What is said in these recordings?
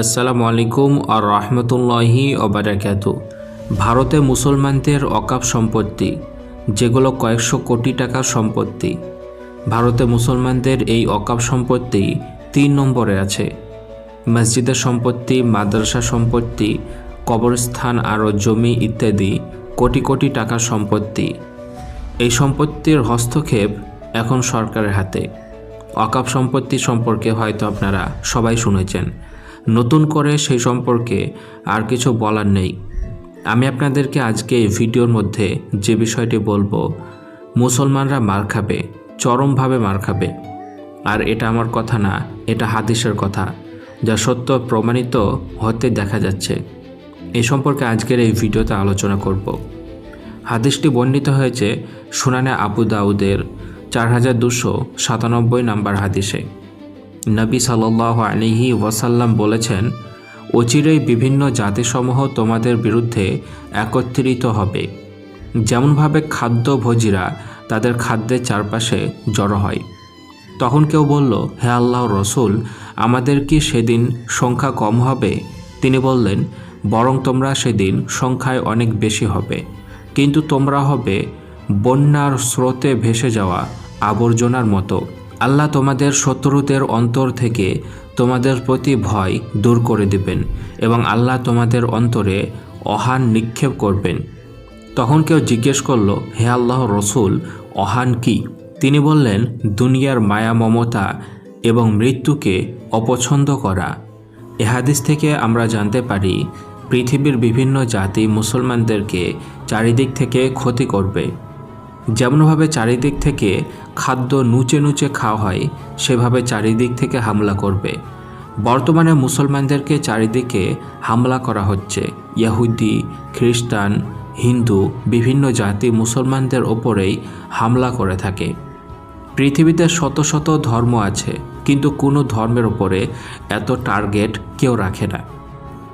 আসসালামু আলাইকুম আর রহমতুল্লাহি ওবারাকাতু ভারতে মুসলমানদের অকাপ সম্পত্তি, যেগুলো কয়েকশো কোটি টাকার সম্পত্তি। ভারতে মুসলমানদের এই অকাপ সম্পত্তি তিন নম্বরে আছে। মসজিদের সম্পত্তি, মাদ্রাসা সম্পত্তি, কবরস্থান আরও জমি ইত্যাদি কোটি কোটি টাকার সম্পত্তি। এই সম্পত্তির হস্তক্ষেপ এখন সরকারের হাতে। অকাপ সম্পত্তি সম্পর্কে হয়তো আপনারা সবাই শুনেছেন। নতুন করে সেই সম্পর্কে আর কিছু বলার নেই। আমি আপনাদেরকে আজকে এই ভিডিওর মধ্যে যে বিষয়টি বলব, মুসলমানরা মার খাবে, চরমভাবে মার খাবে। আর এটা আমার কথা না, এটা হাদিসের কথা, যা সত্য প্রমাণিত হতে দেখা যাচ্ছে। এ সম্পর্কে আজকের এই ভিডিওতে আলোচনা করব। হাদিসটি বর্ণিত হয়েছে সুনানে আবু দাউদের চার হাজার দুশো সাতানব্বই নাম্বার হাদিসে। নবী সাল্লাহ ওয়াসাল্লাম বলেছেন, অচিরেই বিভিন্ন জাতিসমূহ তোমাদের বিরুদ্ধে একত্রিত হবে। যেমনভাবে খাদ্যভোজীরা তাদের খাদ্যের চারপাশে জড়ো হয়। তখন কেউ বলল, হে আল্লাহ রসুল, আমাদের কি সেদিন সংখ্যা কম হবে? তিনি বললেন, বরং তোমরা সেদিন সংখ্যায় অনেক বেশি হবে। কিন্তু তোমরা হবে বন্যার স্রোতে ভেসে যাওয়া আবর্জনার মতো। আল্লাহ তোমাদের শত্রুদের অন্তর থেকে তোমাদের প্রতি ভয় দূর করে দিবেন এবং আল্লাহ তোমাদের অন্তরে অহান নিক্ষেপ করবেন। তখন কেউ জিজ্ঞেস করল, হে আল্লাহ রসুল, অহান কি? তিনি বললেন, দুনিয়ার মায়া, মমতা এবং মৃত্যুকে অপছন্দ করা। এ হাদিস থেকে আমরা জানতে পারি, পৃথিবীর বিভিন্ন জাতি মুসলমানদেরকে চারিদিক থেকে ক্ষতি করবে। যেমনভাবে চারিদিক থেকে খাদ্য নুচে নুচে খাওয়া হয়, সেভাবে চারিদিক থেকে হামলা করবে। বর্তমানে মুসলমানদেরকে চারিদিকে হামলা করা হচ্ছে। ইয়াহুদি খ্রিস্টান, হিন্দু, বিভিন্ন জাতি মুসলমানদের ওপরেই হামলা করে থাকে। পৃথিবীতে শত শত ধর্ম আছে, কিন্তু কোনো ধর্মের ওপরে এত টার্গেট কেউ রাখে না।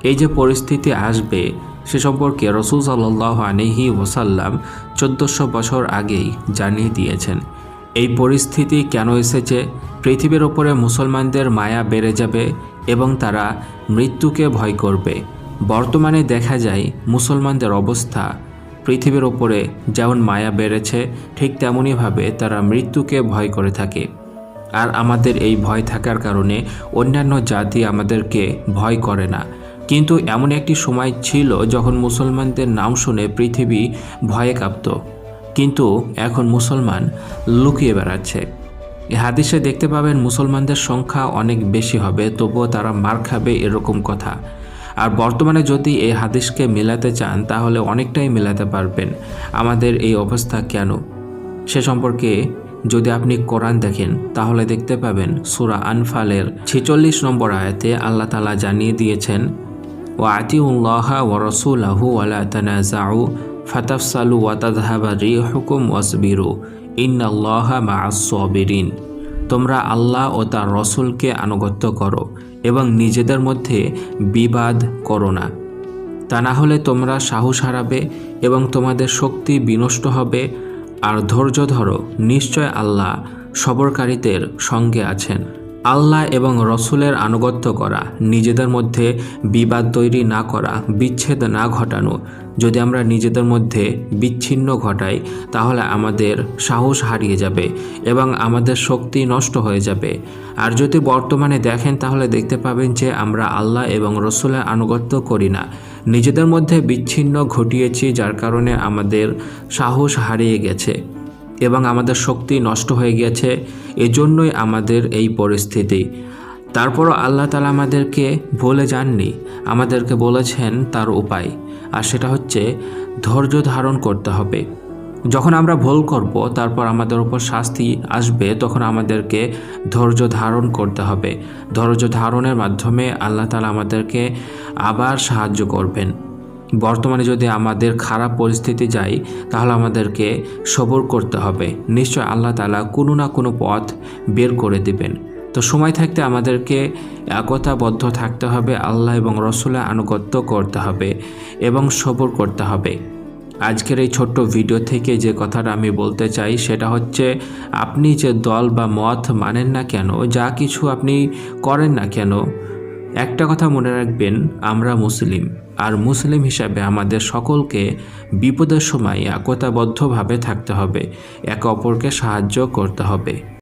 এই যে পরিস্থিতি আসবে সে সম্পর্কে রসুল সাল্লাহ আলহি ওসাল্লাম চোদ্দোশো বছর আগেই জানিয়ে দিয়েছেন, এই পরিস্থিতি কেন এসেছে? পৃথিবীর ওপরে মুসলমানদের মায়া বেড়ে যাবে এবং তারা মৃত্যুকে ভয় করবে। বর্তমানে দেখা যায় মুসলমানদের অবস্থা পৃথিবীর ওপরে যেমন মায়া বেড়েছে, ঠিক তেমনইভাবে তারা মৃত্যুকে ভয় করে থাকে। আর আমাদের এই ভয় থাকার কারণে অন্যান্য জাতি আমাদেরকে ভয় করে না। কিন্তু এমন একটি সময় ছিল যখন মুসলমানদের নাম শুনে পৃথিবী ভয়ে কাঁপত। কিন্তু এখন মুসলমান লুকিয়ে বেড়াচ্ছে। হাদিসে দেখতে পাবেন মুসলমানদের সংখ্যা অনেক বেশি হবে, তবুও তারা মার খাবে এরকম কথা। আর বর্তমানে যদি এই হাদিসকে মেলাতে চান, তাহলে অনেকটাই মেলাতে পারবেন। আমাদের এই অবস্থা কেন? সে সম্পর্কে যদি আপনি কোরআন দেখেন, তাহলে দেখতে পাবেন সুরা আনফালের ছেচল্লিশ নম্বর আয়াতে আল্লাহ তালা জানিয়ে দিয়েছেন ও ওয়ালা তানাজাউ ফাতাফসালু রি তোমরা আল্লাহ ও তার রসুলকে আনুগত্য করো এবং নিজেদের মধ্যে বিবাদ করো না। তা না হলে তোমরা সাহস হারাবে এবং তোমাদের শক্তি বিনষ্ট হবে। আর ধৈর্য ধরো, নিশ্চয় আল্লাহ সবরকারীদের সঙ্গে আছেন। আল্লাহ এবং রসুলের আনুগত্য করা, নিজেদের মধ্যে বিবাদ তৈরি না করা, বিচ্ছেদ না ঘটানো। যদি আমরা নিজেদের মধ্যে বিচ্ছিন্ন ঘটাই, তাহলে আমাদের সাহস হারিয়ে যাবে এবং আমাদের শক্তি নষ্ট হয়ে যাবে। আর যদি বর্তমানে দেখেন, তাহলে দেখতে পাবেন যে আমরা আল্লাহ এবং রসুলের আনুগত্য করি না। নিজেদের মধ্যে বিচ্ছিন্ন ঘটিয়েছি, যার কারণে আমাদের সাহস হারিয়ে গেছে। এবং আমাদের শক্তি নষ্ট হয়ে গিয়েছে, এজন্যই আমাদের এই পরিস্থিতি। তারপরও আল্লাহ তালা আমাদেরকে বলে যাননি, আমাদেরকে বলেছেন তার উপায়, আর সেটা হচ্ছে ধৈর্য ধারণ করতে হবে। যখন আমরা ভুল করব, তারপর আমাদের উপর শাস্তি আসবে, তখন আমাদেরকে ধৈর্য ধারণ করতে হবে। ধৈর্য ধারণের মাধ্যমে আল্লাহ তালা আমাদেরকে আবার সাহায্য করবেন। বর্তমানে যদি আমাদের খারাপ পরিস্থিতি যায়, তাহলে আমাদেরকে সবর করতে হবে। নিশ্চয় আল্লাহ তালা কোনো না কোনো পথ বের করে দিবেন। তো সময় থাকতে আমাদেরকে একতাবদ্ধ থাকতে হবে, আল্লাহ এবং রসুলের আনুগত্য করতে হবে এবং সবর করতে হবে। আজকের এই ছোট্ট ভিডিও থেকে যে কথাটা আমি বলতে চাই, সেটা হচ্ছে আপনি যে দল বা মত মানেন না কেন, যা কিছু আপনি করেন না কেন একটা কথা মনে রাখবেন, আমরা মুসলিম। আর মুসলিম হিসাবে আমাদের সকলকে বিপদের সময় একতাবদ্ধভাবে থাকতে হবে, একে অপরকে সাহায্য করতে হবে।